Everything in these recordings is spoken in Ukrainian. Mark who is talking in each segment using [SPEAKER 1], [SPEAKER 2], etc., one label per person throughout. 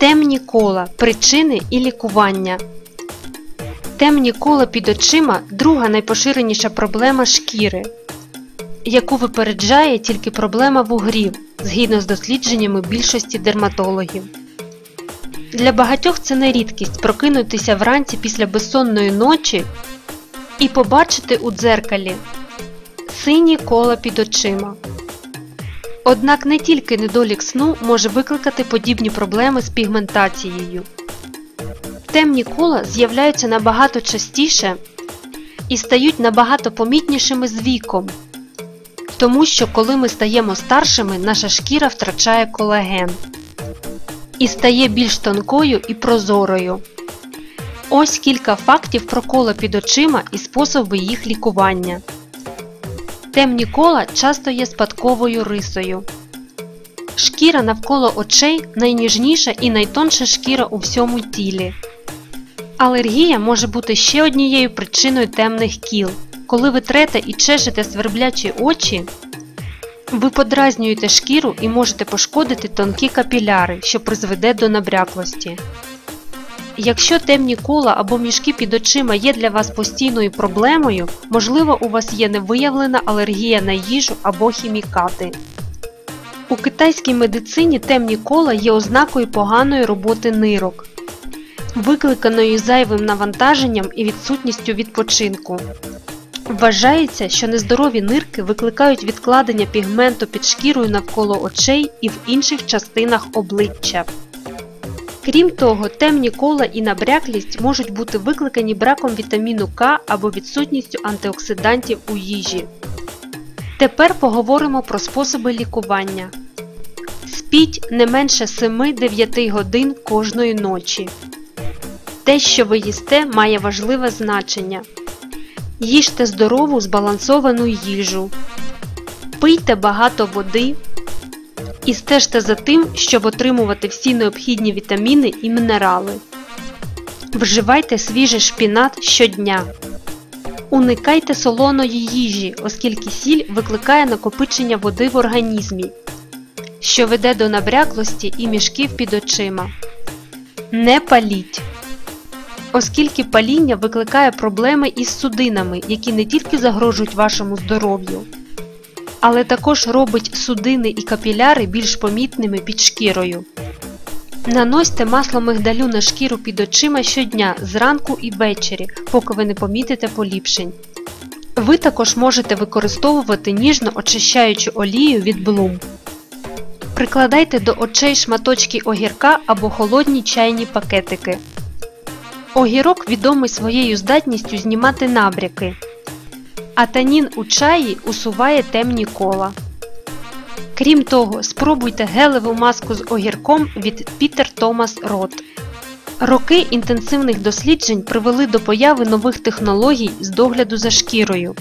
[SPEAKER 1] Темні кола, причини і лікування. Темні кола під очима друга найпоширеніша проблема шкіри, яку випереджає тільки проблема вугрів, згідно з дослідженнями більшості дерматологів. Для багатьох це не рідкість прокинутися вранці після безсонної ночі і побачити у дзеркалі сині кола під очима. Однак не тільки недолік сну може викликати подібні проблеми з пігментацією. Темні кола з'являються набагато частіше і стають набагато помітнішими з віком, тому що коли ми стаємо старшими, наша шкіра втрачає колаген і стає більш тонкою і прозорою. Ось кілька фактів про кола під очима і способи їх лікування. Темні кола часто є спадковою рисою. Шкіра навколо очей найніжніша і найтонша шкіра у всьому тілі. Алергія може бути ще однією причиною темних кіл. Коли ви трете і чешете сверблячі очі, ви подразнюєте шкіру і можете пошкодити тонкі капіляри, що призведе до набряклості. Якщо темні кола або мішки під очима є для вас постійною проблемою, можливо, у вас є невиявлена алергія на їжу або хімікати. У китайській медицині темні кола є ознакою поганої роботи нирок, викликаної зайвим навантаженням і відсутністю відпочинку. Вважається, що нездорові нирки викликають відкладення пігменту під шкірою навколо очей і в інших частинах обличчя. Крім того, темні кола і набряклість можуть бути викликані браком вітаміну К або відсутністю антиоксидантів у їжі. Тепер поговоримо про способи лікування. Спіть не менше 7-9 годин кожної ночі. Те, що ви їсте, має важливе значення. Їжте здорову збалансовану їжу. Пийте багато води. І стежте за тим, щоб отримувати всі необхідні вітаміни і мінерали. Вживайте свіжий шпінат щодня. Уникайте солоної їжі, оскільки сіль викликає накопичення води в організмі, що веде до набряклості і мішків під очима. Не паліть. Оскільки паління викликає проблеми із судинами, які не тільки загрожують вашому здоров'ю, але також робить судини і капіляри більш помітними під шкірою. Наносьте масло мигдалю на шкіру під очима щодня зранку і ввечері, поки ви не помітите поліпшень. Ви також можете використовувати ніжно очищаючу олію від блум. Прикладайте до очей шматочки огірка або холодні чайні пакетики. Огірок відомий своєю здатністю знімати набряки а танін у чаї усуває темні кола. Крім того, спробуйте гелеву маску з огірком від Peter Thomas Roth. Роки інтенсивних досліджень привели до появи нових технологій з догляду за шкірою,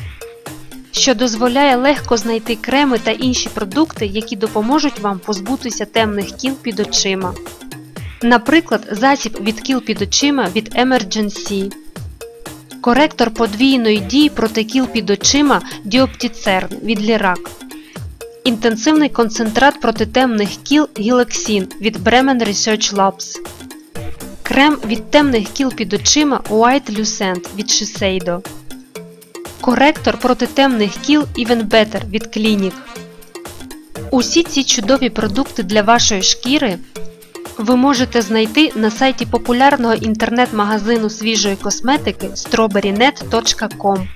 [SPEAKER 1] що дозволяє легко знайти креми та інші продукти, які допоможуть вам позбутися темних кіл під очима. Наприклад, засіб від кіл під очима від Emergency. Коректор подвійної дії проти кіл під очима діоптіцерн від Лірак. Інтенсивний концентрат проти темних кіл Гілексін від Bremen Research Labs. Крем від темних кіл під очима White Lucent від Shiseido. Коректор проти темних кіл Even Better від Clinic. Усі ці чудові продукти для вашої шкіри ви можете знайти на сайті популярного інтернет-магазину свіжої косметики strawberrynet.com